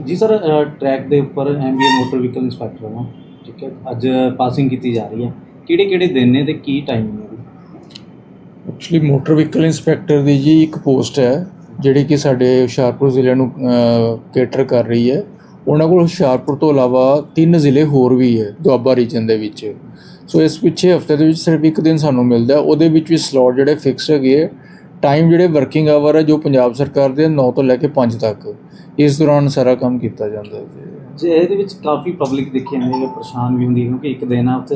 ਜੀ sir track ਦੇ ਉੱਪਰ ਐਮਬੀਏ ਮੋਟਰ ਵਹੀਕਲ ਇੰਸਪੈਕਟਰ ਹਾਂ। ਠੀਕ ਹੈ, ਅੱਜ ਪਾਸਿੰਗ ਕੀਤੀ ਜਾ ਰਹੀ ਹੈ। ਕਿਹੜੇ ਕਿਹੜੇ ਦਿਨ ਨੇ ਤੇ ਕੀ ਟਾਈਮਿੰਗ ਹੈ ਇਹਦੀ? ਐਕਚੁਅਲੀ ਮੋਟਰ ਵਹੀਕਲ ਇੰਸਪੈਕਟਰ ਦੀ ਜੀ ਇੱਕ ਪੋਸਟ ਹੈ, ਜਿਹੜੀ ਕਿ ਸਾਡੇ ਹੁਸ਼ਿਆਰਪੁਰ ਜ਼ਿਲ੍ਹੇ ਨੂੰ ਕੇਟਰ ਕਰ ਰਹੀ ਹੈ। ਉਹਨਾਂ ਕੋਲ ਹੁਸ਼ਿਆਰਪੁਰ ਤੋਂ ਇਲਾਵਾ ਤਿੰਨ ਜ਼ਿਲ੍ਹੇ ਹੋਰ ਵੀ ਹੈ, ਦੁਆਬਾ ਰੀਜਨ ਦੇ ਵਿੱਚ। ਸੋ ਇਸ ਪਿੱਛੇ ਹਫ਼ਤੇ ਦੇ ਵਿੱਚ ਸਿਰਫ ਇੱਕ ਦਿਨ ਸਾਨੂੰ ਮਿਲਦਾ ਉਹਦੇ ਵਿੱਚ ਵੀ ਸਲੋਟ ਜਿਹੜੇ ਫਿਕਸ ਹੈਗੇ ਹੈ ਟਾਈਮ ਜਿਹੜੇ ਵਰਕਿੰਗ ਆਵਰ ਹੈ ਜੋ ਪੰਜਾਬ ਸਰਕਾਰ ਦੇ 9 ਤੋਂ ਲੈ ਕੇ 5 ਤੱਕ ਇਸ ਦੌਰਾਨ ਸਾਰਾ ਕੰਮ ਕੀਤਾ ਜਾਂਦਾ ਹੈ ਜੀ। ਇਹਦੇ ਵਿੱਚ ਕਾਫੀ ਪਬਲਿਕ ਦੇਖੀ ਜਾਂਦੀ ਹੈ ਪ੍ਰੇਸ਼ਾਨ ਵੀ ਹੁੰਦੀ ਕਿਉਂਕਿ ਇੱਕ ਦਿਨ ਆ ਉੱਥੇ।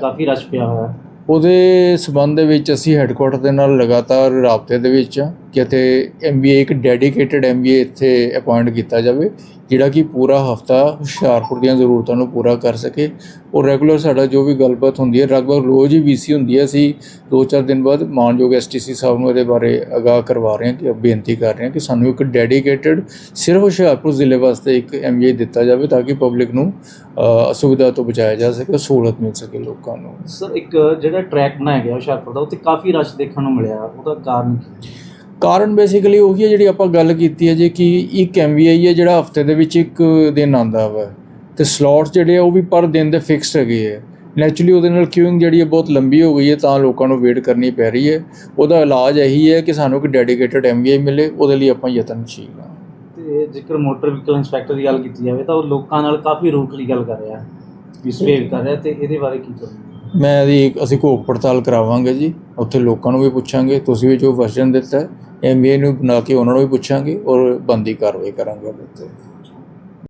ਕਾਫੀ ਰਸ਼ ਪਿਆ ਹੋਇਆ। ਉਹਦੇ ਸਬੰਧ ਦੇ ਵਿੱਚ ਅਸੀਂ ਹੈੱਡਕੁਆਟਰ ਦੇ ਨਾਲ ਲਗਾਤਾਰ ਰਾਬਤੇ ਦੇ ਵਿੱਚ ਹਾਂ ਕਿ ਇੱਥੇ ਐਮਬੀਏ ਇੱਕ ਡੈਡੀਕੇਟਿਡ ਐਮਬੀਏ ਇੱਥੇ ਅਪਾਇੰਟ ਕੀਤਾ ਜਾਵੇ, ਜਿਹੜਾ ਕਿ ਪੂਰਾ ਹਫਤਾ ਹੁਸ਼ਿਆਰਪੁਰ ਦੀਆਂ ਜ਼ਰੂਰਤਾਂ ਨੂੰ ਪੂਰਾ ਕਰ ਸਕੇ। ਔਰ ਰੈਗੂਲਰ ਸਾਡਾ ਜੋ ਵੀ ਗੱਲਬਾਤ ਹੁੰਦੀ ਹੈ, ਲਗਭਗ ਰੋਜ਼ ਹੀ ਵੀਸੀ ਹੁੰਦੀ ਹੈ। ਅਸੀਂ ਦੋ ਚਾਰ ਦਿਨ ਬਾਅਦ ਮਾਨਯੋਗ ਐਸਟੀਸੀ ਸਾਹਿਬ ਨੂੰ ਇਹਦੇ ਬਾਰੇ ਅਗਾਹ ਕਰਵਾ ਰਹੇ ਹਾਂ ਕਿ ਬੇਨਤੀ ਕਰ ਰਹੇ ਹਾਂ ਕਿ ਸਾਨੂੰ ਇੱਕ ਡੈਡੀਕੇਟਿਡ ਸਿਰਫ ਹੁਸ਼ਿਆਰਪੁਰ ਜ਼ਿਲ੍ਹੇ ਵਾਸਤੇ ਇੱਕ ਐਮਬੀਏ ਦਿੱਤਾ ਜਾਵੇ ਤਾਂ ਕਿ ਪਬਲਿਕ ਨੂੰ ਅਸੁਵਿਧਾ ਤੋਂ ਬਚਾਇਆ ਜਾ ਸਕੇ ਸਹੂਲਤ ਮਿਲ ਸਕੇ ਲੋਕਾਂ ਨੂੰ। ਸਰ ਇੱਕ ਜਿਹੜਾ ਟਰੈਕ ਬਣਾਇਆ ਗਿਆ ਹੁਸ਼ਿਆਰਪੁਰ ਦਾ ਉੱਥੇ ਕਾਫੀ ਰਸ਼ ਦੇਖਣ ਨੂੰ ਮਿਲਿਆ। ਉਹਦਾ ਕਾਰਨ ਕੀ ਕਾਰਨ ਬੇਸਿਕਲੀ ਉਹੀ ਹੈ ਜਿਹੜੀ ਆਪਾਂ ਗੱਲ ਕੀਤੀ ਹੈ ਜੇ ਕਿ ਇੱਕ ਐਮਵੀਆਈ ਹੈ ਜਿਹੜਾ ਹਫ਼ਤੇ ਦੇ ਵਿੱਚ ਇੱਕ ਦਿਨ ਆਂਦਾ ਵਾ ਤੇ ਸਲੋਟਸ ਜਿਹੜੇ ਆ ਉਹ ਵੀ ਪਰ ਦਿਨ ਦੇ ਫਿਕਸਡ ਹੈਗੇ ਹੈ ਨੈਚੁਰਲੀ ਉਹਦੇ ਨਾਲ ਕਿਊਇੰਗ ਜਿਹੜੀ ਹੈ ਬਹੁਤ ਲੰਬੀ ਹੋ ਗਈ ਹੈ ਤਾਂ ਲੋਕਾਂ ਨੂੰ ਵੇਟ ਕਰਨੀ ਪੈ ਰਹੀ ਹੈ। ਉਹਦਾ ਇਲਾਜ ਇਹੀ ਹੈ ਕਿ ਸਾਨੂੰ ਇੱਕ ਡੈਡੀਕੇਟਡ ਐਮਵੀਆਈ ਮਿਲੇ ਉਹਦੇ ਲਈ ਆਪਾਂ ਯਤਨਸ਼ੀਲ ਹਾਂ। ਤੇ ਜੇਕਰ ਮੋਟਰ ਵਹੀਕਲ ਇੰਸਪੈਕਟਰ ਦੀ ਗੱਲ ਕੀਤੀ ਜਾਵੇ ਤਾਂ ਉਹ ਲੋਕਾਂ ਨਾਲ ਕਾਫੀ ਰੂਖਲੀ ਗੱਲ ਕਰ ਰਿਹਾ ਹੈ ਮਿਸਬਿਹੇਵ ਕਰ ਰਿਹਾ ਤੇ ਇਹਦੇ ਬਾਰੇ ਕੀ ਕਰੋਗੇ ਮੈਂ ਇਹਦੀ ਅਸੀਂ ਘੋਖ ਪੜਤਾਲ ਕਰਾਵਾਂਗੇ ਜੀ ਉੱਥੇ ਲੋਕਾਂ ਨੂੰ ਵੀ ਪੁੱਛਾਂਗੇ ਤੁਸੀਂ ਵੀ ਜੋ ਵਰਜਨ ਦਿੱਤਾ ਹੈ ਐਮਵੀਆਈ ਨੂੰ ਬਣਾ ਕੇ ਉਹਨਾਂ ਨੂੰ ਵੀ ਪੁੱਛਾਂਗੇ ਔਰ ਬੰਦੀ ਕਾਰਵਾਈ ਕਰਾਂਗੇ ਉਹਦੇ ਉੱਤੇ।